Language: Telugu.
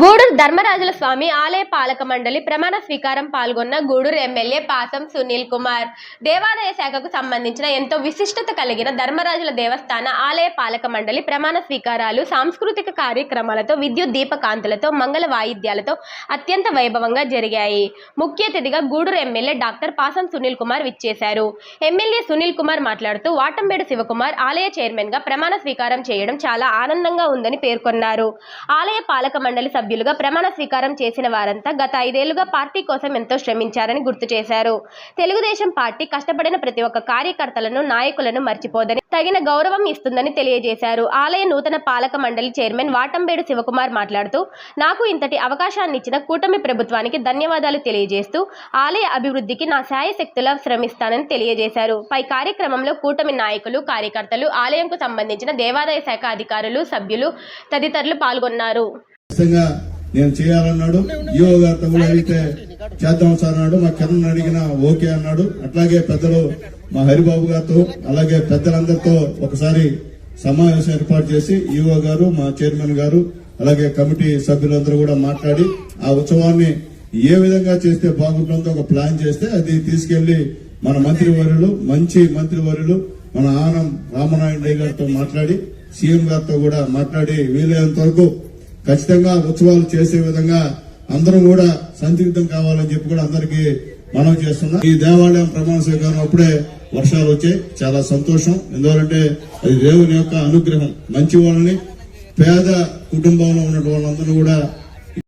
గూడూరు ధర్మరాజుల స్వామి ఆలయ పాలక మండలి ప్రమాణ స్వీకారం పాల్గొన్న గూడూరు ఎమ్మెల్యే పాసం సునీల్ కుమార్. దేవాదాయ శాఖకు సంబంధించిన ఎంతో విశిష్టత కలిగిన ధర్మరాజుల దేవస్థాన ఆలయ పాలక మండలి ప్రమాణ స్వీకారాలు సాంస్కృతిక కార్యక్రమాలతో విద్యుత్ దీపకాంతులతో మంగళ వాయిద్యాలతో అత్యంత వైభవంగా జరిగాయి. ముఖ్య అతిథిగా గూడూరు ఎమ్మెల్యే డాక్టర్ పాసం సునీల్ కుమార్ విచ్చేశారు. ఎమ్మెల్యే సునీల్ కుమార్ మాట్లాడుతూ వాటంబేడు శివకుమార్ ఆలయ చైర్మన్గా ప్రమాణ స్వీకారం చేయడం చాలా ఆనందంగా ఉందని పేర్కొన్నారు. ఆలయ పాలక మండలి సభ్యులుగా ప్రమాణ స్వీకారం చేసిన వారంతా గత ఐదేళ్ళుగా పార్టీ కోసం ఎంతో శ్రమించారని గుర్తు చేశారు. తెలుగుదేశం పార్టీ కష్టపడిన ప్రతి ఒక్క కార్యకర్తలను నాయకులను మర్చిపోదని తగిన గౌరవం ఇస్తుందని తెలియజేశారు. ఆలయ నూతన పాలక మండలి చైర్మన్ వాటంబేడు శివకుమార్ మాట్లాడుతూ నాకు ఇంతటి అవకాశాన్ని ఇచ్చిన కూటమి ప్రభుత్వానికి ధన్యవాదాలు తెలియజేస్తూ ఆలయ అభివృద్ధికి నా శాయశక్తులా శ్రమిస్తానని తెలియజేశారు. పై కార్యక్రమంలో కూటమి నాయకులు కార్యకర్తలు ఆలయంకు సంబంధించిన దేవాదాయ శాఖ అధికారులు సభ్యులు తదితరులు పాల్గొన్నారు. ఖచ్చితంగా నేను చేయాలన్నాడు. ఈఓ గారితో కూడా అడిగితే చేద్దాం సార్ అన్నాడు. మా కిరణ్ అడిగిన ఓకే అన్నాడు. అట్లాగే పెద్దలు మా హరిబాబు గారితో అలాగే పెద్దలందరితో ఒకసారి సమావేశం ఏర్పాటు చేసి ఈఓ గారు మా చైర్మన్ గారు అలాగే కమిటీ సభ్యులందరూ కూడా మాట్లాడి ఆ ఉత్సవాన్ని ఏ విధంగా చేస్తే బాగుంటుందో ఒక ప్లాన్ చేస్తే అది తీసుకెళ్ళి మన మంత్రివర్యులు మంచి మంత్రివర్యులు మన ఆనం రామనారాయణ గారితో మాట్లాడి సీఎం గారితో కూడా మాట్లాడి వీలైనంత వరకు ఖచ్చితంగా ఉత్సవాలు చేసే విధంగా అందరం కూడా సందిగ్ధం కావాలని చెప్పి కూడా అందరికీ మనం చేస్తున్నాం. ఈ దేవాలయం ప్రమాణ స్వీకారం అప్పుడే వర్షాలు వచ్చాయి. చాలా సంతోషం. ఎందుకంటే అది దేవుని యొక్క అనుగ్రహం. మంచి వాళ్ళని పేద కుటుంబంలో ఉన్నటువంటి వాళ్ళందరూ కూడా